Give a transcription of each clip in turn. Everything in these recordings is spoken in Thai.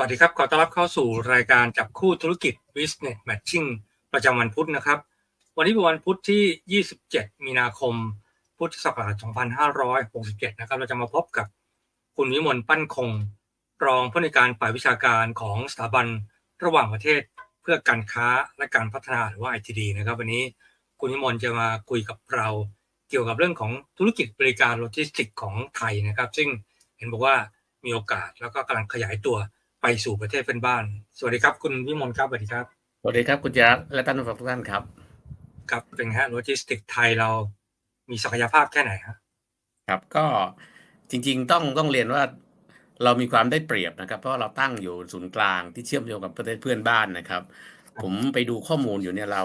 สวัสดีครับ ขอต้อนรับเข้าสู่รายการจับคู่ธุรกิจ Business Matching ประจำวันพุธนะครับ วันนี้เป็นวันพุธที่ 27 มีนาคม พุทธศักราช 2567 นะครับ เราจะมาพบกับคุณวิมลปั้นคง รองผู้ในการฝ่ายวิชาการของสถาบันระหว่างประเทศเพื่อการค้าและการพัฒนาหรือว่า ITD นะครับ วันนี้คุณวิมลจะมาคุยกับเราเกี่ยวกับเรื่องของธุรกิจบริการโลจิสติกของไทยนะครับ ซึ่งเห็นบอกว่ามีโอกาสแล้วก็กำลังขยายตัว ไปสู่ประเทศเพื่อนบ้าน สวัสดีครับ คุณวิมลครับสวัสดีครับสวัสดีครับคุณจักรและท่านผู้ฟังทุกท่านครับ ครับเป็นไงฮะโลจิสติกไทยเรามีศักยภาพแค่ไหนฮะครับก็จริง ๆ ต้องต้องเรียนว่าเรามีความได้เปรียบนะครับ เพราะเราตั้งอยู่ศูนย์กลางที่เชื่อมโยงกับประเทศเพื่อนบ้านนะครับ ผมไปดูข้อมูลอยู่เนี่ยเรา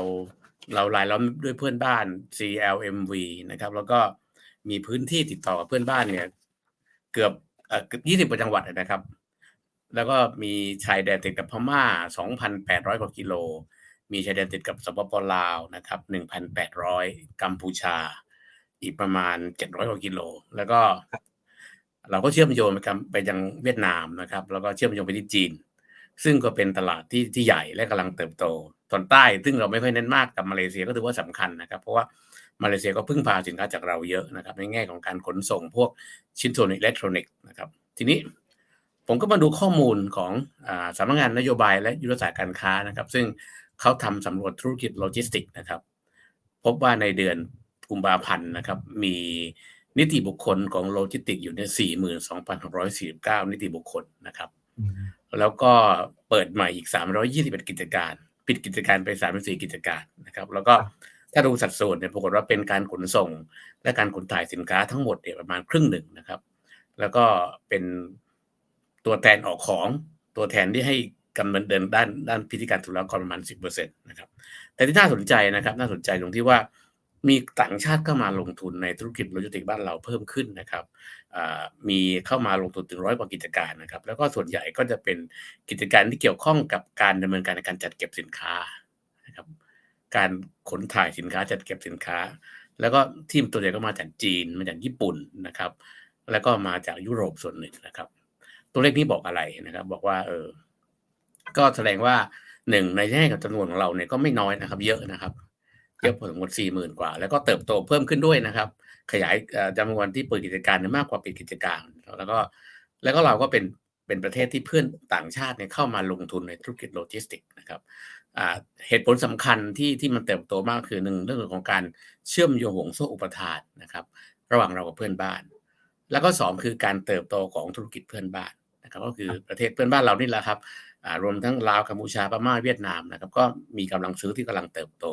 เรารายล้อมด้วยเพื่อนบ้าน CLMV นะครับ แล้วก็มีพื้นที่ติดต่อกับเพื่อนบ้านเนี่ย เกือบเอ่อเกือบยี่สิบกว่าจังหวัดนะครับ แล้วก็มีชายแดนติดกับพม่า 2,800 กว่ากิโล มีชายแดนติดกับสปปลาวนะครับ 1,800 กัมพูชา อีกประมาณ 700 กว่ากิโล แล้วก็ เราก็เชื่อมโยงไปไปยังเวียดนามนะครับ แล้วก็เชื่อมโยงไปที่จีน ซึ่งก็เป็นตลาดที่ที่ใหญ่และกำลังเติบโตตอนใต้ ซึ่งเราไม่ค่อยเน้นมากกับมาเลเซียก็ถือว่าสำคัญนะครับ เพราะว่ามาเลเซียก็พึ่งพาสินค้าจากเราเยอะนะครับ ในแง่ของการขนส่งพวกชิ้นส่วนอิเล็กทรอนิกส์นะครับ ทีนี้ ผมก็มาดูข้อมูลของอาสำนักงานนโยบายและยุทธศาสตร์การค้านะครับ ซึ่งเขาทำสำรวจธุรกิจโลจิสติกส์นะครับ พบว่าในเดือนกุมภาพันธ์นะครับ มีนิติบุคคลของโลจิสติกส์อยู่ใน 42,649 นิติบุคคลนะครับ แล้วก็เปิดใหม่อีก 321 กิจการ ปิดกิจการไป 34 กิจการนะครับ แล้วก็ถ้าดูสัดส่วนเนี่ยปรากฏว่าเป็นการขนส่ง และการขนถ่ายสินค้าทั้งหมดเนี่ยประมาณครึ่งหนึ่งนะครับ แล้วก็เป็น ตัวแทนออกของตัวแทนที่ให้กำเนินเดินด้านด้านพิธีการธุรกรประมาณ10%นะครับ แต่ที่น่าสนใจนะครับ น่าสนใจตรงที่ว่ามีต่างชาติเข้ามาลงทุนในธุรกิจโลจิสติกส์บ้านเราเพิ่มขึ้นนะครับมีเข้ามาลงทุนถึงร้อยกว่ากิจการนะครับ แล้วก็ส่วนใหญ่ก็จะเป็นกิจการที่เกี่ยวข้องกับการดำเนินการในการจัดเก็บสินค้านะครับ การขนถ่ายสินค้าจัดเก็บสินค้า แล้วก็ทีมตัวใหญ่ก็มาจากจีนมาจากญี่ปุ่นนะครับ แล้วก็มาจากยุโรปส่วนหนึ่งนะครับ ตัวเลขนี้บอกอะไรนะครับ บอกว่า เออ ก็แสดงว่าหนึ่งในแง่กับจำนวนของเราเนี่ยก็ไม่น้อยนะครับ เยอะนะครับ เยอะพอสมควรสี่หมื่นกว่า แล้วก็เติบโตเพิ่มขึ้นด้วยนะครับ ขยายจำนวนที่เปิดกิจการเนี่ยมากกว่าปิดกิจการ แล้วก็ แล้วก็เราก็เป็นเป็นประเทศที่เพื่อนต่างชาติเนี่ยเข้ามาลงทุนในธุรกิจโลจิสติกส์นะครับเหตุผลสำคัญที่ที่มันเติบโตมากคือหนึ่งเรื่องของการเชื่อมโยงห่วงโซ่อุปทานนะครับ ระหว่างเรากับเพื่อนบ้าน แล้วก็สองคือการเติบโตของธุรกิจเพื่อนบ้าน นะครับก็คือประเทศเพื่อนบ้านเรานี่แหละครับอ่ารวมทั้งลาวกัมพูชาพม่าเวียดนามนะครับ ก็มีกำลังซื้อที่กำลังเติบโต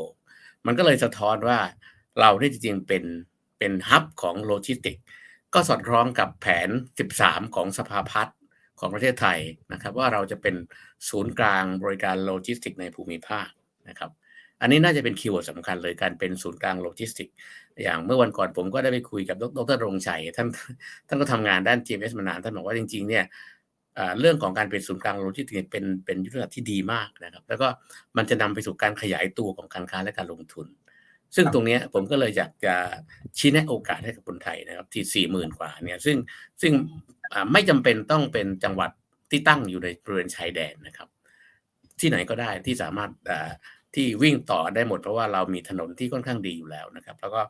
มันก็เลยสะท้อนว่าเราได้จริงๆเป็นเป็นฮับของโลจิสติกส์ก็สอดคล้องกับแผน 13 ของสภาพัฒน์ของประเทศไทยนะครับ ว่าเราจะเป็นศูนย์กลางบริการโลจิสติกส์ในภูมิภาคนะครับอันนี้น่าจะเป็นคีย์เวิร์ดสำคัญเลยการเป็นศูนย์กลางโลจิสติกส์อย่างเมื่อวันก่อนผมก็ได้ไปคุยกับดรรงชัยท่านท่านก็ทำงานด้าน GMS มานานท่านบอกว่าจริงๆเนี่ยอ่า เรื่องของการเป็นศูนย์กลางโลจิสติกส์เป็นเป็นยุทธศาสตร์ที่ดีมากนะครับ แล้วก็มันจะนำไปสู่การขยายตัวของการค้าและการลงทุน ซึ่งตรงนี้ผมก็เลยอยากจะชี้แนะโอกาสให้กับคนไทยนะครับ ที่สี่หมื่นกว่าเนี่ยซึ่งซึ่งไม่จำเป็นต้องเป็นจังหวัดที่ตั้งอยู่ในบริเวณชายแดนนะครับ ที่ไหนก็ได้ที่สามารถที่วิ่งต่อได้หมดเพราะว่าเรามีถนนที่ค่อนข้างดีอยู่แล้วนะครับ แล้วก็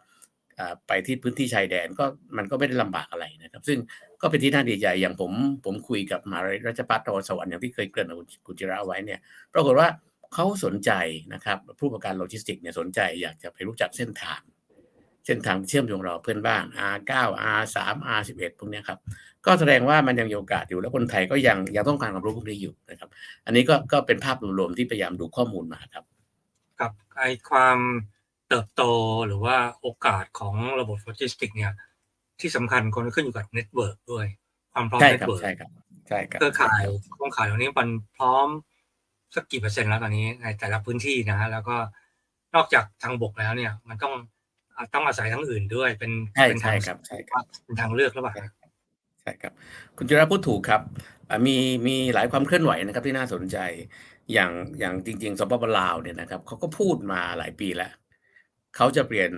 ไปที่พื้นที่ชายแดนก็มันก็ไม่ได้ลำบากอะไรนะครับ ซึ่งก็เป็นที่น่าดีใจอย่างผมผมคุยกับมาวิราชภัฏนครสวรรค์อย่างที่เคยเกริ่นกับคุณจิระไว้เนี่ยปรากฏว่าเขาสนใจนะครับผู้ประกอบการโลจิสติกส์เนี่ยสนใจอยากจะไปรู้จักเส้นทาง เส้นทางเชื่อมโยงเราเพื่อนบ้าน R9 R3 R11 พวกนี้ครับก็แสดงว่ามันยังมีโอกาสอยู่แล้วคนไทยก็ยังยังต้องการความรู้พวกนี้อยู่นะครับ อันนี้ก็ก็เป็นภาพรวมๆที่พยายามดูข้อมูลมาครับกับไอความ เติบโตหรือว่าโอกาสของระบบโลจิสติกส์เนี่ยที่สำคัญคนขึ้นอยู่กับเน็ตเวิร์กด้วย ความพร้อมใช่เน็ครัตบเวิร์กใช่ครับใช่ครับเครือข่ายโครงข่ายเหล่านี้มันพร้อมสักกี่เปอร์เซ็นต์แล้วตอนนี้ในแต่ละพื้นที่นะฮะแล้วก็นอกจากทางบกแล้วเนี่ย มันต้องอะต้องอาศัยทั้งอื่นด้วย เป็นใช่เป็นใช่ทางครับใช่ครับเป็นทางเลือกหรือเปล่าใช่ครับ คุณจิระพูดถูกครับอ่ามีมีหลายความเคลื่อนไหวนะครับที่น่าสนใจอย่างอย่างจริง ๆ สปปลาวเนี่ยนะครับเขาก็พูดมาหลายปีแล้ว เขาจะเปลี่ยน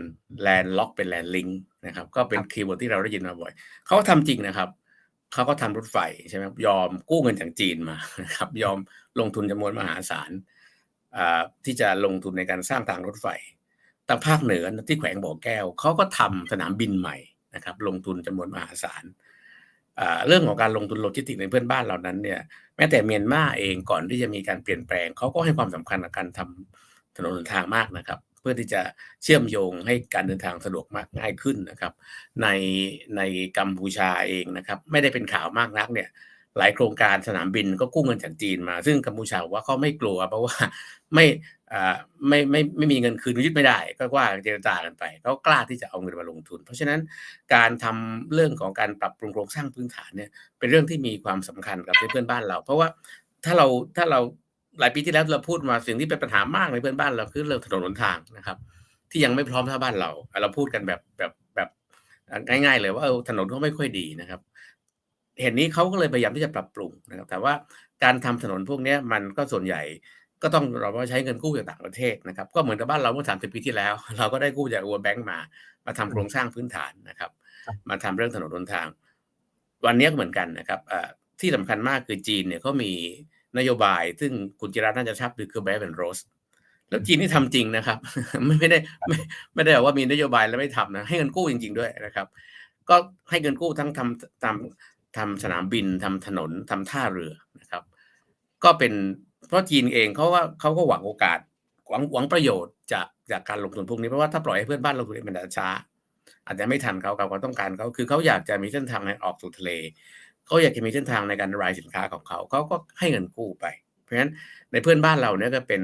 แลนล็อกเป็นแลนลิงนะครับ ก็เป็นคีย์เวิร์ดที่เราได้ยินมาบ่อย เขาก็ทำจริงนะครับ เขาก็ทำรถไฟใช่ไหมครับยอมกู้เงินจากจีนมานะครับ ยอมลงทุนจำนวนมหาศาลอ่าที่จะลงทุนในการสร้างทางรถไฟทางภาคเหนือที่แขวงบ่อแก้ว เขาก็ทำสนามบินใหม่นะครับ ลงทุนจำนวนมหาศาลอ่าเรื่องของการลงทุนโลจิสติกส์ในเพื่อนบ้านเหล่านั้นเนี่ยแม้แต่เมียนมาเองก่อนที่จะมีการเปลี่ยนแปลงเขาก็ให้ความสำคัญกับการทำถนนหนทางมากนะครับ เพื่อที่จะเชื่อมโยงให้การเดินทางสะดวกมากง่ายขึ้นนะครับ ในในกัมพูชาเองนะครับ ไม่ได้เป็นข่าวมากนักเนี่ยหลายโครงการสนามบินก็กู้เงินจากจีนมา ซึ่งกัมพูชาว่าเขาไม่กลัว เพราะว่าไม่อ่าไม่ไม่ไม่มีเงินคืนยึดไม่ได้ ก็ว่าเจรจากันไปเขากล้าที่จะเอาเงินมาลงทุน เพราะฉะนั้นการทำเรื่องของการปรับปรุงโครงสร้างพื้นฐานเนี่ยเป็นเรื่องที่มีความสำคัญกับเพื่อนบ้านเรา เพราะว่าถ้าเราถ้าเรา หลายปีที่แล้วเราพูดมาสิ่งที่เป็นปัญหามากในเพื่อนบ้านเราคือเรื่องถนนหนทางนะครับ ที่ยังไม่พร้อมเท่าบ้านเรา เราพูดกันแบบแบบแบบง่าย ๆ เลยว่าเออถนนก็ไม่ค่อยดีนะครับ เห็นนี้เขาก็เลยพยายามที่จะปรับปรุงนะครับ แต่ว่าการทำถนนพวกนี้มันก็ส่วนใหญ่ก็ต้องเราก็ใช้เงินกู้จากต่างประเทศนะครับ ก็เหมือนกับบ้านเราเมื่อสามสิบปีที่แล้ว เราก็ได้กู้จาก World Bank มา มาทำโครงสร้างพื้นฐานนะครับ มาทำเรื่องถนนหนทาง วันนี้ก็เหมือนกันนะครับที่สำคัญมากคือจีนเนี่ยเขามี นโยบาย ซึ่งคุณจิรัตน์น่าจะทราบคือคือ Belt and Road แล้วจีนนี่ทำจริงนะครับไม่ไม่ได้ไม่ไม่ได้บอกว่ามีนโยบายแล้วไม่ทำนะ ให้เงินกู้จริง ๆด้วยนะครับ ก็ให้เงินกู้ทั้งทำทำทำสนามบินทำถนนทำท่าเรือนะครับ ก็เป็นเพราะจีนเองเขาว่าเขาก็หวังโอกาสหวังหวังประโยชน์จากจากการลงทุนพวกนี้เพราะว่าถ้าปล่อยให้เพื่อนบ้านลงทุนเองมันอาจจะช้า อาจจะไม่ทันเขากับความต้องการเขาคือเขาอยากจะมีเส้นทางในออกสู่ทะเล เขาอยากจะมีเส้นทางในการรายสินค้าของเขาเขาก็ให้เงินกู้ไป เพราะฉะนั้นในเพื่อนบ้านเราเนี่ยก็เป็น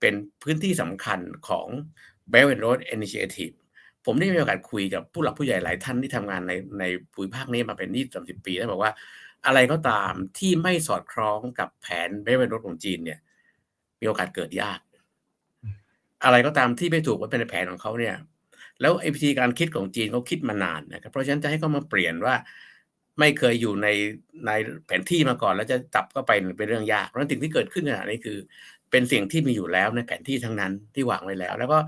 เป็นพื้นที่สำคัญของ Belt and Road Initiative ผมได้มีโอกาสคุยกับผู้หลักผู้ใหญ่หลายท่านที่ทำงานในในภูมิภาคนี้มาเป็นยี่สิบสามสิบปีแล้วบอกว่าอะไรก็ตามที่ไม่สอดคล้องกับแผน Belt and Road ของจีนเนี่ย มีโอกาสเกิดยาก อะไรก็ตามที่ไม่ถูกว่าเป็นแผนของเขาเนี่ย แล้วไอวิธีการคิดของจีนเขาคิดมานานนะครับเพราะฉะนั้นจะให้เขามาเปลี่ยนว่า ไม่เคยอยู่ในในแผนที่มาก่อนแล้วจะจับเข้าไปเป็นเรื่องยากเพราะฉะนั้นสิ่งที่เกิดขึ้นขณะนี้คือ เป็นสิ่งที่มีอยู่แล้วในแผนที่ทั้งนั้นที่วางไว้แล้ว แล้วก็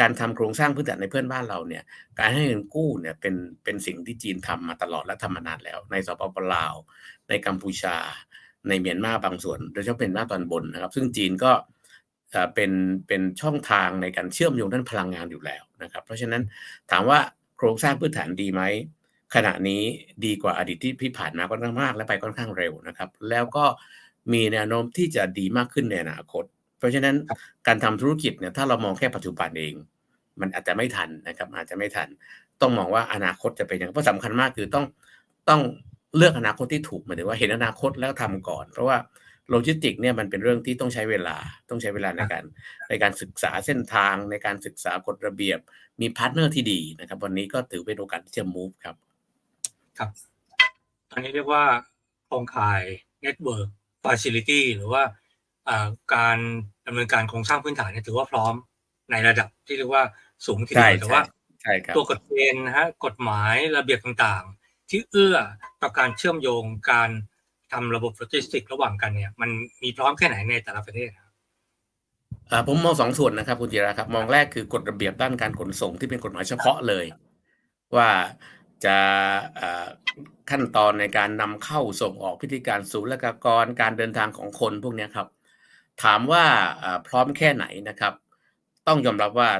การทำโครงสร้างพื้นฐานในเพื่อนบ้านเราเนี่ย การให้เงินกู้เนี่ยเป็นเป็นสิ่งที่จีนทำมาตลอดและทำมานานแล้ว ในสปปลาว ในกัมพูชา ในเมียนมาบางส่วนโดยเฉพาะเป็นหน้าตอนบนนะครับ ซึ่งจีนก็เอ่อเป็นเป็นช่องทางในการเชื่อมโยงด้านพลังงานอยู่แล้วนะครับ เพราะฉะนั้นถามว่าโครงสร้างพื้นฐานดีไหม ขณะนี้ดีกว่าอดีตที่ที่ผ่านมาค่อนข้างมากและไปค่อนข้างเร็วนะครับ แล้วก็มีแนวโน้มที่จะดีมากขึ้นในอนาคต เพราะฉะนั้นการทำธุรกิจเนี่ยถ้าเรามองแค่ปัจจุบันเอง มันอาจจะไม่ทันนะครับอาจจะไม่ทัน ต้องมองว่าอนาคตจะเป็นอย่างไรเพราะสำคัญมากคือต้องต้องเลือกอนาคตที่ถูกหมายถึงว่าเห็นอนาคตแล้วทำก่อน เพราะว่าโลจิสติกเนี่ยมันเป็นเรื่องที่ต้องใช้เวลาต้องใช้เวลาในการในการศึกษาเส้นทางในการศึกษากฎระเบียบ มีพาร์ทเนอร์ที่ดีนะครับ วันนี้ก็ถือเป็นโอกาสที่จะ move ครับ ครับ ตอนนี้เรียกว่าโครงข่าย Network Facility หรือว่าอ่าการดำเนินการโครงสร้างพื้นฐานเนี่ยถือว่าพร้อมในระดับที่เรียกว่าสูงทีเดีใช่ยวแต่ว่าใช่ครับตัวกฎเกณฑ์นะฮะกฎหมายระเบียบต่างๆ ที่เอื้อต่อการเชื่อมโยงการทำระบบโลจิสติกส์ระหว่างกันเนี่ย มันมีพร้อมแค่ไหนในแต่ละประเทศครับอ่าผมมองสองส่วนนะครับคุณจิราครับ มองแรกคือกฎระเบียบด้านการขนส่งที่เป็นกฎหมายเฉพาะเลย ว่า จะขั้นตอนในการนำเข้าส่งออกพิธีการศุละกากรการเดินทางของคนพวกนี้ครับ ถามว่าพร้อมแค่ไหนนะครับ ต้องยอมรับว่า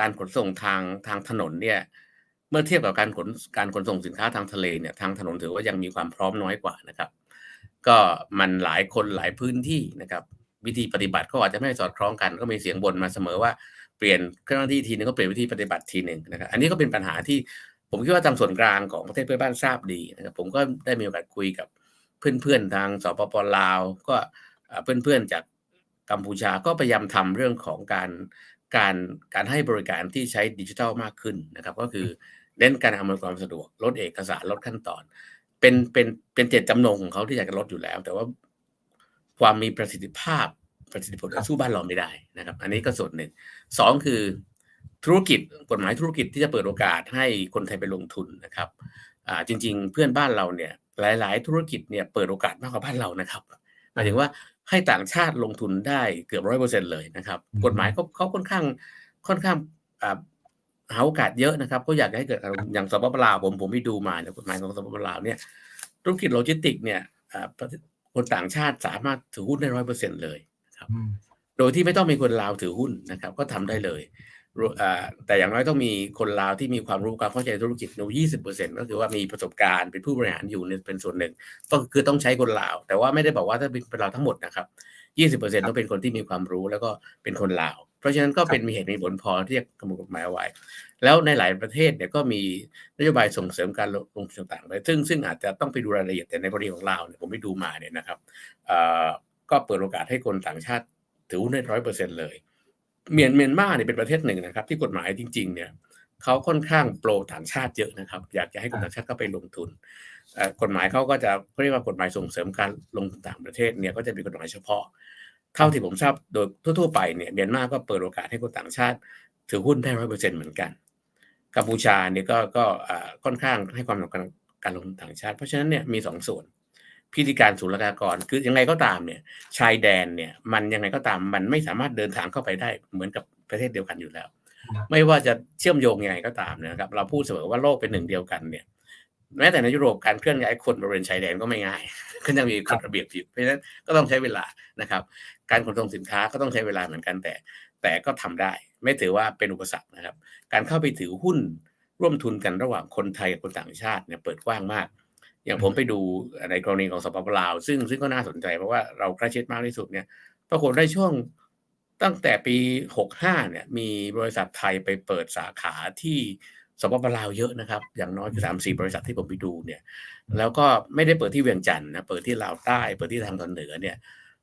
การขนส่งทางทางถนนเนี่ยเมื่อเทียบกับการขนการขนส่งสินค้าทางทะเลเนี่ยทางถนนถือว่ายังมีความพร้อมน้อยกว่านะครับ ก็มันหลายคนหลายพื้นที่นะครับ วิธีปฏิบัติก็อาจจะไม่สอดคล้องกันก็มีเสียงบ่นมาเสมอว่าเปลี่ยนเจ้าหน้าที่ทีนึงก็เปลี่ยนวิธีปฏิบัติทีหนึ่งนะครับ อันนี้ก็เป็นปัญหาที่ ผมคิดว่าทางส่วนกลางของประเทศเพื่อนบ้านทราบดีนะครับผมก็ได้มีโอกาสคุยกับเพื่อนๆทางสปปลาว ก็เอ่อเพื่อนๆจากกัมพูชาก็พยายามทำเรื่องของการการการให้บริการที่ใช้ดิจิทัลมากขึ้นนะครับ ก็คือเน้นการอำนวยความสะดวก ลดเอกสารลดขั้นตอน เป็นเป็นเป็นเจตจำนงของเขาที่อยากจะลดอยู่แล้ว แต่ว่าความมีประสิทธิภาพประสิทธิผลครับสู้บ้านเราไม่ได้นะครับ อันนี้ก็ส่วนหนึ่งสองคือ ธุรกิจกฎหมายธุรกิจที่จะเปิดโอกาสให้คนไทยไปลงทุนนะครับอ่าจริง ๆ เพื่อนบ้านเราเนี่ยหลาย ๆ ธุรกิจเนี่ยเปิดโอกาสมากกว่าบ้านเรานะครับหมายถึงว่าให้ต่างชาติลงทุนได้เกือบร้อยเปอร์เซ็นเลยนะครับอืมกฎหมายเขาเขาค่อนข้างค่อนข้างอ่าหาโอกาสเยอะนะครับก็อยากให้เกิดอารมณ์อย่างสปปลาวผมผมไปดูมาเนี่ยกฎหมายของสปปลาวเนี่ยธุรกิจโลจิสติกส์เนี่ยอ่าประเทศคนต่างชาติสามารถถือหุ้นได้ร้อยเปอร์เซ็นเลยนะครับอืมโดยที่ไม่ต้องมีคนลาวถือหุ้นนะครับ ก็ทำได้เลยรู้อ่า แต่อย่างน้อยต้องมีคนลาวที่มีความรู้ความเข้าใจธุรกิจอยู่ยี่สิบเปอร์เซ็นก็คือว่ามีประสบการณ์เป็นผู้บริหารอยู่เนี่ยเป็นส่วนหนึ่ง ต้องคือต้องใช้คนลาว แต่ว่าไม่ได้บอกว่าถ้าเป็นเราทั้งหมดนะครับยี่สิบเปอร์เซ็นต้องเป็นคนที่มีความรู้แล้วก็เป็นคนลาว เพราะฉะนั้นก็เป็นมีเหตุมีผลพอที่จะกำหนดกฎหมายเอาไว้ แล้วในหลายประเทศเนี่ยก็มีนโยบายส่งเสริมการลงทุนต่างๆไปซึ่งซึ่งอาจจะต้องไปดูรายละเอียดแต่ในบริบทของเราวเนี่ยผมไปดูมาเนี่ยนะครับเอ่อก็เปิดโอกาสให้คนต่างชาติถือหุ้นได้ร้อยเปอร์เซ็นเลย เมียนเมียนมาเนี่ยเป็นประเทศหนึ่งนะครับ ที่กฎหมายจริง ๆ เนี่ยเขาค่อนข้างโปรต่างชาติเยอะนะครับ อยากจะให้คนต่างชาติเข้าไปลงทุนกฎหมายเขาก็จะเขาเรียกว่ากฎหมายส่งเสริมการลงทุนต่างประเทศเนี่ยก็จะมีกฎหมายเฉพาะ เท่าที่ผมทราบโดยทั่วๆไปเนี่ยเมียนมาก็เปิดโอกาสให้คนต่างชาติถือหุ้นได้ร้อยเปอร์เซ็นต์เหมือนกันกัมพูชาเนี่ยก็ก็ค่อนข้างให้ความสำคัญกับการลงทุนต่างชาติ เพราะฉะนั้นเนี่ยมีสองส่วน พิธีการศุลกากร คือยังไงก็ตามเนี่ย ชายแดนเนี่ย มันยังไงก็ตามมันไม่สามารถเดินทางเข้าไปได้เหมือนกับประเทศเดียวกันอยู่แล้ว ไม่ว่าจะเชื่อมโยงยังไงก็ตามเนยนะครับ เราพูดเสมอว่าโลกเป็นหนึ่งเดียวกันเนี่ยแม้แต่ในยุโรปการเคลื่อนย้ายคนบริเวณชายแดนก็ไม่ง่ายก็ยังมีกฎระเบียบอยู่เพราะฉะนั้นก็ต้องใช้เวลานะครับ การขนส่งสินค้าก็ต้องใช้เวลาเหมือนกันแต่ แต่ก็ทำได้ ไม่ถือว่าเป็นอุปสรรคนะครับ การเข้าไปถือหุ้นร่วมทุนกันระหว่างคนไทยกับคนต่างชาติเนี่ยเปิดกว้างมาก อย่างผมไปดูในกรณีของสปปลาว ซึ่งซึ่งก็น่าสนใจเพราะว่าเราใกล้ชิดมากที่สุดเนี่ยปรากฏได้ช่วงตั้งแต่ปี 65 เนี่ย มีบริษัทไทยไปเปิดสาขาที่สปปลาวเยอะนะครับ อย่างน้อยคือสามสี่บริษัทที่ผมไปดูเนี่ย แล้วก็ไม่ได้เปิดที่เวียงจันทร์นะ เปิดที่ลาวใต้ เปิดที่ทางตอนเหนือเนี่ย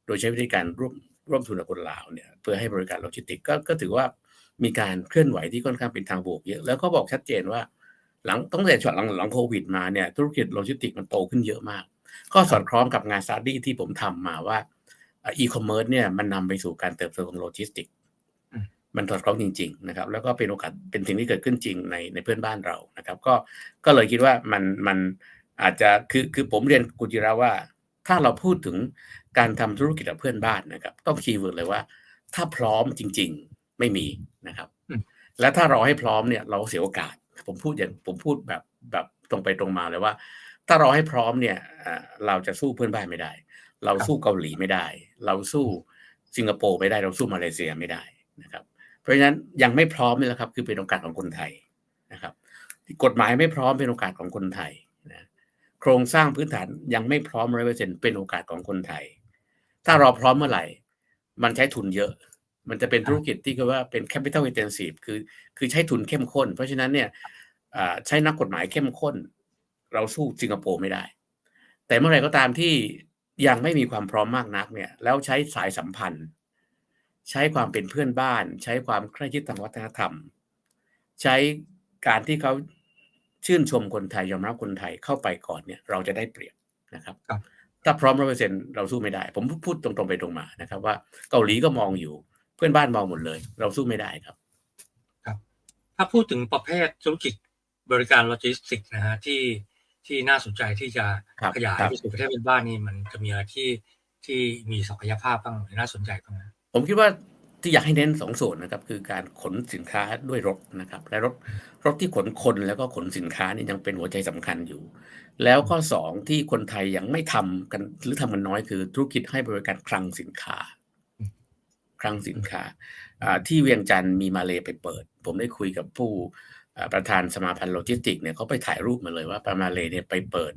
โดยใช้วิธีการร่วมร่วมทุนกับคนลาวเนี่ย เพื่อให้บริการโลจิสติกส์ก็ก็ถือว่ามีการเคลื่อนไหวที่ค่อนข้างเป็นทางบวกเยอะ แล้วก็บอกชัดเจนว่า หลังต้องแต่ช่วงหลังหลังโควิดมาเนี่ยธุรกิจโลจิสติกส์มันโตขึ้นเยอะมาก ก็สอดคล้องกับงานสตาร์ดี้ที่ผมทำมาว่าอีคอมเมิร์ซเนี่ยมันนำไปสู่การเติบโตของโลจิสติกส์อืมมันสอดคล้องจริง ๆ นะครับ แล้วก็เป็นโอกาสเป็นสิ่งที่เกิดขึ้นจริงในในเพื่อนบ้านเรานะครับ ก็ก็เลยคิดว่ามันมันอาจจะคือคือผมเรียนกุจิระว่า ถ้าเราพูดถึงการทำธุรกิจกับเพื่อนบ้านนะครับ ต้องคีย์เวิร์ดเลยว่า ถ้าพร้อมจริง ๆ ไม่มีนะครับอืมและถ้าเราให้พร้อมเนี่ยเราเสียโอกาส ผมพูดอย่างผมพูดแบบแบบตรงไปตรงมาเลยว่า ถ้าเราให้พร้อมเนี่ยเราจะสู้เพื่อนบ้านไม่ได้ เราสู้เกาหลีไม่ได้ เราสู้สิงคโปร์ไม่ได้เราสู้มาเลเซียไม่ได้นะครับ เพราะฉะนั้นยังไม่พร้อมนี่แหละครับ คือเป็นโอกาสของคนไทยนะครับกฎหมายไม่พร้อมเป็นโอกาสของคนไทยนะโครงสร้างพื้นฐานยังไม่พร้อมร้อยเปอร์เซ็นเป็นโอกาสของคนไทย ถ้าเราพร้อมเมื่อไหร่ มันใช้ทุนเยอะ มันจะเป็นธุรกิจที่ก็ว่าเป็น capital intensive คือคือใช้ทุนเข้มข้น เพราะฉะนั้นเนี่ยอ่าใช้นักกฎหมายเข้มข้น เราสู้สิงคโปร์ไม่ได้ แต่เมื่อไหร่ก็ตามที่ยังไม่มีความพร้อมมากนักเนี่ย แล้วใช้สายสัมพันธ์ ใช้ความเป็นเพื่อนบ้าน ใช้ความใกล้ชิดทางวัฒนธรรม ใช้การที่เขาชื่นชมคนไทยยอมรับคนไทยเข้าไปก่อนเนี่ย เราจะได้เปรียบนะครับครับถ้าพร้อมร้อเปอร์เซ็นเราสู้ไม่ได้ ผมพูดตรงๆไปตรงมานะครับ ว่าเกาหลีก็มองอยู่เพื่อนบ้านมองหมดเลย เราสู้ไม่ได้ครับ ถ้าพูดถึงประเภทธุรกิจบริการโลจิสติกส์นะฮะที่ที่น่าสนใจที่จะครับขยายครับไปสู่ประเทศเพื่อนบ้านนี่มันจะมีอะไรที่ที่มีศักยภาพบ้างหรือน่าสนใจบ้างนะผมคิดว่าที่อยากให้เน้นสองส่วนนะครับ คือการขนสินค้าด้วยรถนะครับ และรถรถที่ขนคนแล้วก็ขนสินค้านี่ยังเป็นหัวใจสำคัญอยู่ แล้วก็สองที่คนไทยยังไม่ทำกันหรือทำกันน้อยคือธุรกิจให้บริการคลังสินค้า คลังสินค้าอ่าที่เวียงจันทร์มีมาเลไปเปิด ผมได้คุยกับผู้อ่าประธานสมาพันธ์โลจิสติกส์เนี่ยเขาไปถ่ายรูปมาเลยว่าปามาเลเนี่ยไปเปิด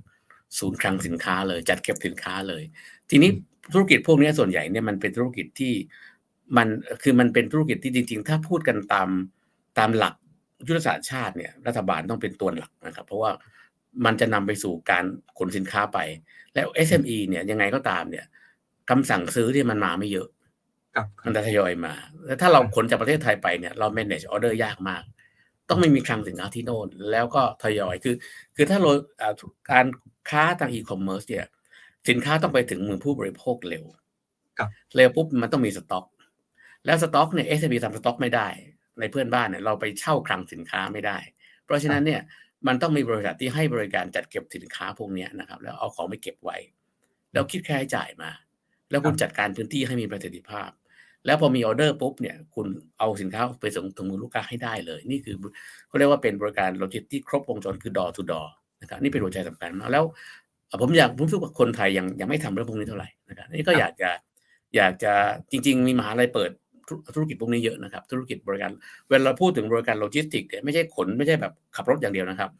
ศูนย์คลังสินค้าเลยจัดเก็บสินค้าเลย ทีนี้ธุรกิจพวกนี้ส่วนใหญ่เนี่ยมันเป็นธุรกิจที่มันคือมันเป็นธุรกิจที่จริง ๆ ถ้าพูดกันตามตามหลักยุทธศาสตร์ชาติเนี่ยรัฐบาลต้องเป็นตัวหลักนะครับ เพราะว่ามันจะนำไปสู่การขนสินค้าไป แล้ว SME เนี่ยยังไงก็ตามเนี่ยคำสั่งซื้อที่ยมันมาไม่เยอะครับ มันจะทยอยมา แล้วถ้าเราขนจากประเทศไทยไปเนี่ยเรา manage order ยากมาก ต้องไม่มีคลังสินค้าที่โน่น แล้วก็ทยอยคือ คือถ้าเราอ่าการค้าทางอีคอมเมิร์ซเนี่ยสินค้าต้องไปถึงมือผู้บริโภคเร็วครับเร็วปุ๊บมันต้องมีสต็อก แล้วสต็อกเนี่ย SME ทำสต็อกไม่ได้ ในเพื่อนบ้านเนี่ยเราไปเช่าคลังสินค้าไม่ได้ เพราะฉะนั้นเนี่ยมันต้องมีบริษัทที่ให้บริการจัดเก็บสินค้าพวกเนี้ยนะครับ แล้วเอาของไปเก็บไว้ แล้วคิดค่าใช้จ่ายมา แล้วคุณจัดการพื้นที่ให้มีประสิทธิภาพ แล้วพอมีออเดอร์ปุ๊บเนี่ยคุณเอาสินค้าไปส่งถึงมือลูกค้าให้ได้เลย นี่คือเขาเรียกว่าเป็นบริการโลจิสติกส์ครบวงจรคือ door to door นะครับนี่เป็นหัวใจสำคัญมากแล้วเอ่อผมอยากผมรู้สึกว่าคนไทยยังยังไม่ทำเรื่องพวกนี้เท่าไหร่นะครับนี่ก็ครับอยากจะอยากจะจริง ๆ มีมหาลัยเปิดธุธุรกิจพวกนี้เยอะนะครับ ธุรกิจบริการเวลาเราพูดถึงบริการโลจิสติกส์เนี่ยไม่ใช่ขนไม่ใช่แบบขับรถอย่างเดียวนะครับ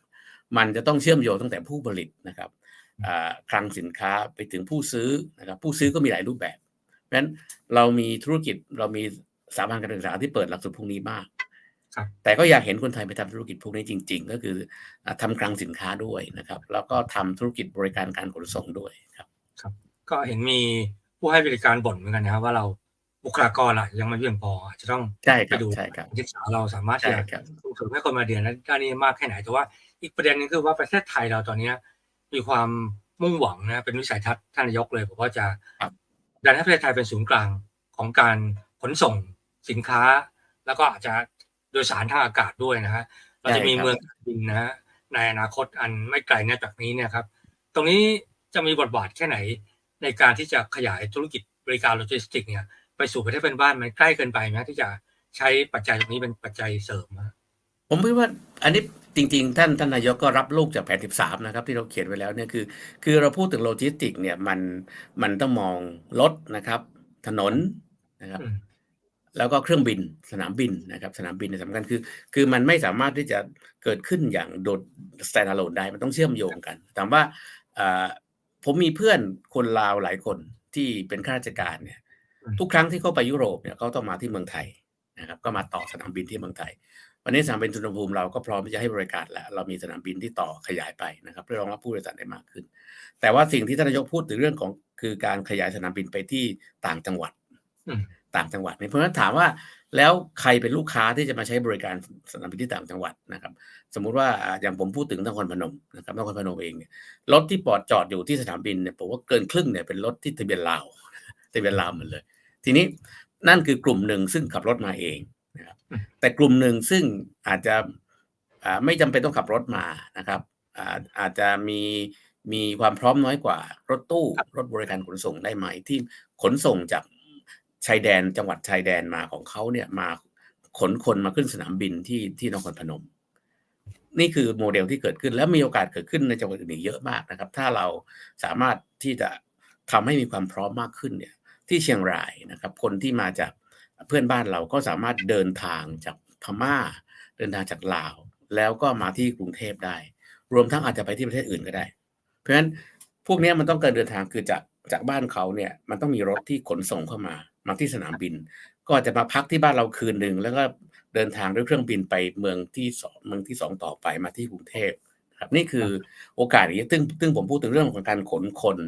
มันจะต้องเชื่อมโยงตั้งแต่ผู้ผลิตนะครับอ่าคลังสินค้าไปถึงผู้ซื้อนะครับผู้ซื้อก็มีหลายรูปแบบ เพราะฉะนั้นเรามีธุรกิจเรามีสถาบันการศึกษาที่เปิดหลักสูตรพวกนี้มากครับแต่ก็อยากเห็นคนไทยไปทำธุรกิจพวกนี้จริง ๆ ก็คืออ่าทำคลังสินค้าด้วยนะครับ แล้วก็ทำธุรกิจบริการการขนส่งด้วยครับ ก็เห็นมีผู้ให้บริการบ่นเหมือนกันนะครับ ว่าเราบุคลากรอะยังไม่เพียงพออาจจะต้องใช่คไปรับดูใช่ครับศึกษาเราสามารถที่ใช่จะครับส่งเสริมให้คนมาเรียนด้านนี้มากแค่ไหนแต่ว่าอีกประเด็นหนึงคือว่าประเทศไทยเราตอนเนี้ยมีความมุ่งหวังนะเป็นวิสัยทัศน์ท่านนายกเลยบอกว่าจะครับ ดันให้ประเทศไทยเป็นศูนย์กลางของการขนส่งสินค้า แล้วก็อาจจะโดยสารทางอากาศด้วยนะฮะเราจะมีเมืองบินนะฮะในอนาคตอันไม่ไกลนจากนี้เนี่ยครับ ตรงนี้จะมีบทบาทแค่ไหนในการที่จะขยายธุรกิจบริการโลจิสติกเนี่ยไปสู่ประเทศเป็นบ้านมันใกล้เกินไปไหมที่จะใช้ปัจจัยตรงนี้เป็นปัจจัยเสริมอะ ผมคิดว่าอันนี้จริง ๆ ท่านท่านนายกก็รับลูกจากแผน 13 นะครับ ที่เราเขียนไว้แล้วเนี่ยคือ คือเราพูดถึงโลจิสติกส์เนี่ยมันมันต้องมองรถนะครับ ถนนนะครับอืมแล้วก็เครื่องบินสนามบินนะครับ สนามบินเนี่ยสำคัญคือ คือมันไม่สามารถที่จะเกิดขึ้นอย่างโดด stand alone ได้มันต้องเชื่อมโยงกันถามว่าเอ่อผมมีเพื่อนคนลาวหลายคนที่เป็นข้าราชการเนี่ย ทุกครั้งที่เขาไปยุโรปเนี่ยเขาต้องมาที่เมืองไทยนะครับ ก็มาต่อสนามบินที่เมืองไทย วันนี้สนามบินสุวรรณภูมิเราก็พร้อมที่จะให้บริการแล้ว เรามีสนามบินที่ต่อขยายไปนะครับเพื่อรองรับผู้โดยสารได้มากขึ้น แต่ว่าสิ่งที่ท่านนายกพูดถึงเรื่องของคือการขยายสนามบินไปที่ต่างจังหวัดอืมต่างจังหวัดเนี่ยเพราะฉะนั้นถามว่าแล้วใครเป็นลูกค้าที่จะมาใช้บริการสนามบินที่ต่างจังหวัดนะครับ สมมุติว่าอ่าอย่างผมพูดถึงนครพนมนะครับนครพนมเองเนี่ยรถที่ปอดจอดอยู่ที่สนามบินเนี่ยผมว่าเกินครึ่งเนี่ยเป็นรถที่ทะเบียนลาวทะเบียนลาวหมดเลย ทีนี้นั่นคือกลุ่มหนึ่งซึ่งขับรถมาเอง นะครับอืมแต่กลุ่มหนึ่งซึ่งอาจจะอ่าไม่จำเป็นต้องขับรถมานะครับอ่าอาจจะมีมีความพร้อมน้อยกว่ารถตู้รถบริการขนส่งได้ไหมที่ขนส่งจากชายแดนจังหวัดชายแดนมาของเขาเนี่ยมาขนคนมาขึ้นสนามบินที่ที่นครพนม นี่คือโมเดลที่เกิดขึ้นและมีโอกาสเกิดขึ้นในจังหวัดอื่นอีกเยอะมากนะครับ ถ้าเราสามารถที่จะทำให้มีความพร้อมมากขึ้นเนี่ย ที่เชียงรายนะครับ คนที่มาจาก เพื่อนบ้านเราก็สามารถเดินทางจากพม่า เดินทางจากลาว แล้วก็มาที่กรุงเทพได้ รวมทั้งอาจจะไปที่ประเทศอื่นก็ได้ เพราะฉะนั้นพวกนี้มันต้องการเดินทางคือจากจากบ้านเขาเนี่ยมันต้องมีรถที่ขนส่งเข้ามา มาที่สนามบิน ก็อาจจะมาพักที่บ้านเราคืนหนึ่งแล้วก็เดินทางด้วยเครื่องบินไปเมืองที่สองเมืองที่สองต่อไปมาที่กรุงเทพ ครับนี่คือโอกาสอย่างนี้ซึ่งซึ่งผมพูดถึงเรื่องของการขนคน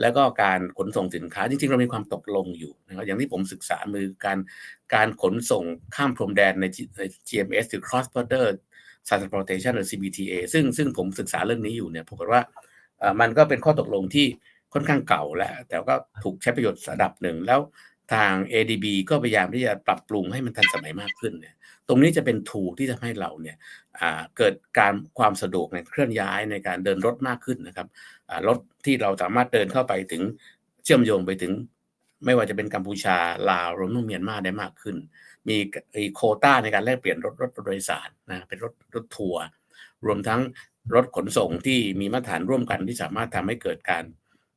แล้วก็การขนส่งสินค้า จริงๆ เรามีความตกลงอยู่นะครับอย่างที่ผมศึกษามือการการขนส่งข้ามพรมแดนใน G- ใน GMS หรือ Cross Border Transportation หรือ CBTA ซึ่งซึ่งผมศึกษาเรื่องนี้อยู่เนี่ยปรากฏว่าเอ่อมันก็เป็นข้อตกลงที่ค่อนข้างเก่าแล้ว แต่ก็ถูกใช้ประโยชน์ระดับหนึ่งแล้ว ทาง ADB ก็พยายามที่จะปรับปรุงให้มันทันสมัยมากขึ้นเนี่ยตรงนี้จะเป็นทูที่ทำให้เราเนี่ยเกิดการความสะดวกในเคลื่อนย้ายในการเดินรถมากขึ้นนะครับรถที่เราสามารถเดินเข้าไปถึงเชื่อมโยงไปถึง ไม่ว่าจะเป็นกัมพูชาลาวรวมทั้งเมียนมาได้มากขึ้น มีโควต้าในการแลกเปลี่ยนรถรถโดยสารนะเป็นรถรถทัวร์รวมทั้งรถขนส่งที่มีมาตรฐานร่วมกันที่สามารถทำให้เกิดการ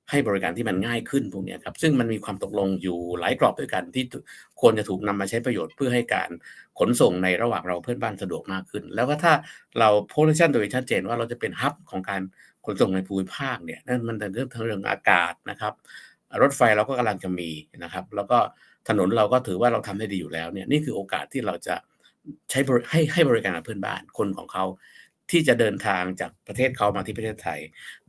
ให้บริการที่มันง่ายขึ้นพวกนี้ครับซึ่งมันมีความตกลงอยู่หลายกรอบด้วยกันที่ควรจะถูกนำมาใช้ประโยชน์เพื่อให้การขนส่งในระหว่างเราเพื่อนบ้านสะดวกมากขึ้น แล้วก็ถ้าเราโพ i ิชันโดยชัดเจนว่าเราจะเป็นฮับของการขนส่งในภูมิภาคเนี่ยนั่นมันเป็นเรื่องทางเรื่องอากาศนะครับ รถไฟเราก็กำลังจะมีนะครับ แล้วก็ถนนเราก็ถือว่าเราทำได้ดีอยู่แล้วเนี่ยนี่คือโอกาสที่เราจะใช้ให้ให้บริการกับเพื่อนบ้านคนของเขาที่จะเดินทางจากประเทศเขามาที่ประเทศไทย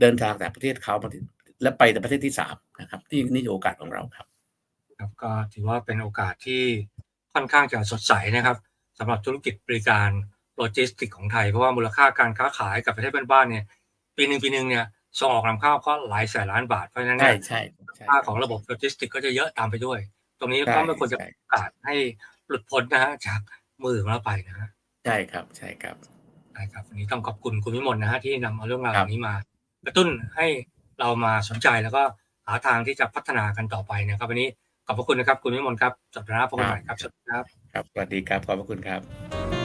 เดินทางจากประเทศเขามาที่ และไปแต่ประเทศที่สามนะครับที่นี่คือโอกาสของเราครับครับก็ถือว่าเป็นโอกาสที่ค่อนข้างจะสดใสนะครับสำหรับธุรกิจบริการโลจิสติกของไทย เพราะว่ามูลค่าการค้าขายกับประเทศเพื่อนบ้านเนี่ยปีหนึ่งปีหนึ่งเนี่ยส่งออกนำเข้าก็หลายแสนล้านบาทเพราะฉะนั้นใช่เนี่ยใช่ใช่ค่าของระบบโลจิสติกก็จะเยอะตามไปด้วย ตรงนี้ใช่ก็ไม่ควรจะใช่โอกาสให้หลุดพ้นนะฮะจากมือของเราไปนะฮะใช่ครับใช่ครับได้ครับวันนี้ต้องขอบคุณคุณวิมลนะฮะที่นำเอาเรื่องราวครัเหบล่านี้มากระตุ้นให้ เรามาสนใจแล้วก็หาทางที่จะพัฒนากันต่อไปนะครับวันนี้ขอบพระคุณนะครับ คุณวิมลครับสัปดาห์หน้าพบกันใหม่ครับสวัสดีครับ ครับสวัสดีครับขอบพระคุณครับ